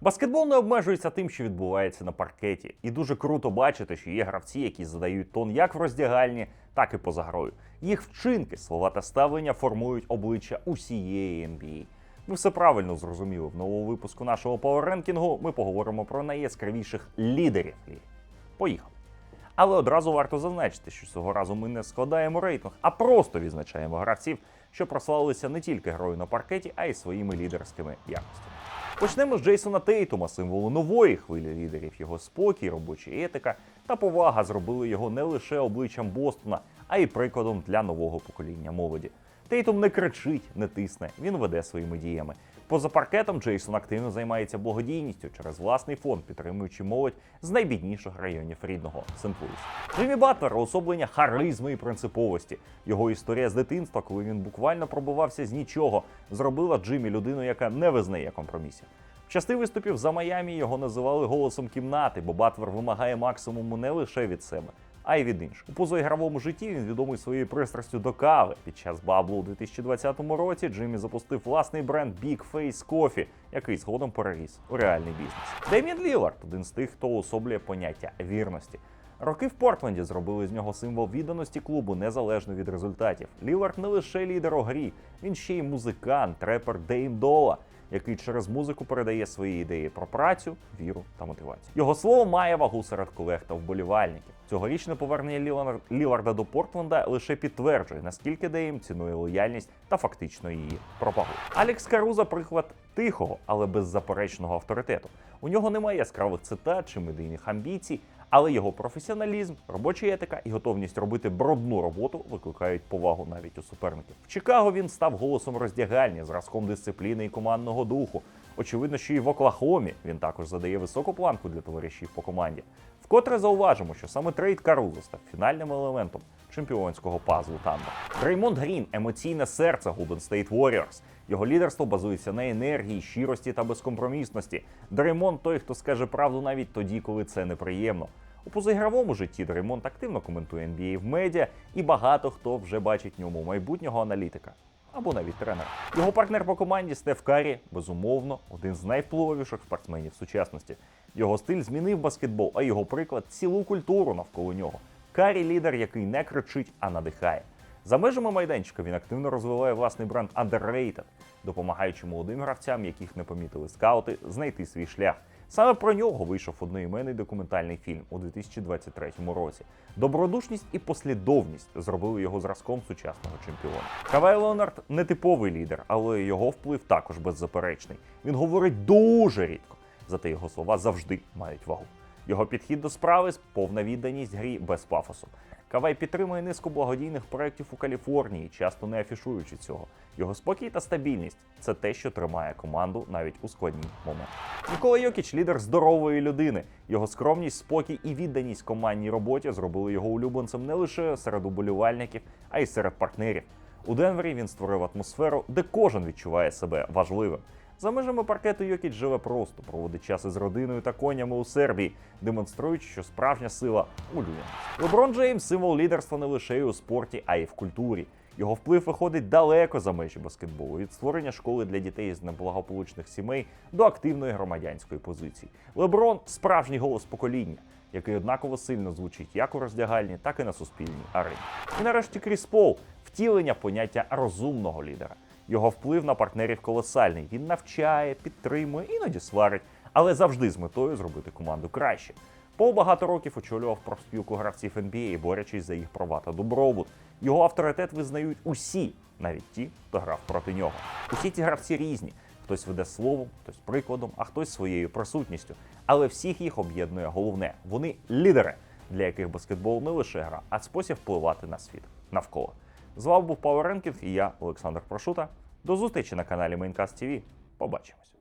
Баскетбол не обмежується тим, що відбувається на паркеті, і дуже круто бачити, що є гравці, які задають тон як в роздягальні, так і поза грою. Їх вчинки, слова та ставлення формують обличчя усієї NBA. Ви все правильно зрозуміли. В новому випуску нашого пауерренкінгу ми поговоримо про найяскравіших лідерів. Поїхали. Але одразу варто зазначити, що цього разу ми не складаємо рейтинг, а просто відзначаємо гравців, що прославилися не тільки грою на паркеті, а й своїми лідерськими якостями. Почнемо з Джейсона Тейтума, символу нової хвилі лідерів. Його спокій, робоча етика та повага зробили його не лише обличчям Бостона, а й прикладом для нового покоління молоді. Тейтум не кричить, не тисне, він веде своїми діями. Поза паркетом Джейсон активно займається благодійністю через власний фонд, підтримуючи молодь з найбідніших районів рідного Сент-Луіса. Джиммі Батлер уособлення харизми і принциповості. Його історія з дитинства, коли він буквально пробивався з нічого, зробила Джиммі людину, яка не визнає компромісів. Части виступів за Майамі його називали голосом кімнати, бо Батлер вимагає максимуму не лише від себе, а й від інших. У позаігровому житті він відомий своєю пристрастю до кави. Під час баблу у 2020 році Джиммі запустив власний бренд Big Face Coffee, який згодом переріс у реальний бізнес. Демін Лілард один з тих, хто особлює поняття вірності. Роки в Портленді зробили з нього символ відданості клубу незалежно від результатів. Лілард не лише лідер у грі, він ще й музикант, трепер Дейм Дола, який через музику передає свої ідеї про працю, віру та мотивацію. Його слово має вагу серед колег та вболівальників. Цьогорічне повернення Лілар- Ліларда до Портленда лише підтверджує, наскільки Дейм цінує лояльність та фактично її пропагує. Алекс Каруза приклад тихого, але беззаперечного авторитету. У нього немає яскравих цитат чи медійних амбіцій, але його професіоналізм, робоча етика і готовність робити брудну роботу викликають повагу навіть у суперників. В Чикаго він став голосом роздягальні, зразком дисципліни і командного духу. Очевидно, що і в Оклахомі він також задає високу планку для товаришів по команді. Вкотре зауважимо, що саме трейд Карузо став фінальним елементом чемпіонського пазлу Тандер. Дреймонд Грін емоційне серце Golden State Warriors. Його лідерство базується на енергії, щирості та безкомпромісності. Дреймонд той, хто скаже правду навіть тоді, коли це неприємно. У позаігровому житті Дреймонд активно коментує NBA в медіа, і багато хто вже бачить в ньому майбутнього аналітика або навіть тренера. Його партнер по команді Стеф Карі, безумовно, один з найвпливовіших спортсменів сучасності. Його стиль змінив баскетбол, а його приклад цілу культуру навколо нього. Карі лідер, який не кричить, а надихає. За межами майданчика він активно розвиває власний бренд Underrated, допомагаючи молодим гравцям, яких не помітили скаути, знайти свій шлях. Саме про нього вийшов одноіменний документальний фільм у 2023 році. Добродушність і послідовність зробили його зразком сучасного чемпіона. Кавай Леонард не типовий лідер, але його вплив також беззаперечний. Він говорить дуже рідко, зате його слова завжди мають вагу. Його підхід до справи повна відданість грі без пафосу. Кавай підтримує низку благодійних проєктів у Каліфорнії, часто не афішуючи цього. Його спокій та стабільність це те, що тримає команду навіть у складні моменти. Нікола Йокіч лідер здорової людини. Його скромність, спокій і відданість командній роботі зробили його улюбленцем не лише серед уболівальників, а й серед партнерів. У Денвері він створив атмосферу, де кожен відчуває себе важливим. За межами паркету Йокіч живе просто, проводить час із родиною та конями у Сербії, демонструючи, що справжня сила у людяності. Леброн Джеймс символ лідерства не лише у спорті, а й в культурі. Його вплив виходить далеко за межі баскетболу від створення школи для дітей з неблагополучних сімей до активної громадянської позиції. Леброн справжній голос покоління, який однаково сильно звучить як у роздягальні, так і на суспільній арені. І нарешті Кріс Пол втілення поняття розумного лідера. Його вплив на партнерів колосальний. Він навчає, підтримує, іноді сварить, але завжди з метою зробити команду краще. Пол багато років очолював профспілку гравців NBA, борючись за їх права та добробут. Його авторитет визнають усі, навіть ті, хто грав проти нього. Усі ці гравці різні. Хтось веде словом, хтось прикладом, а хтось своєю присутністю. Але всіх їх об'єднує головне: вони лідери, для яких баскетбол не лише гра, а спосіб впливати на світ навколо. З вами був Power Ranking і я, Олександр Прошута. До зустрічі на каналі Maincast TV. Побачимось.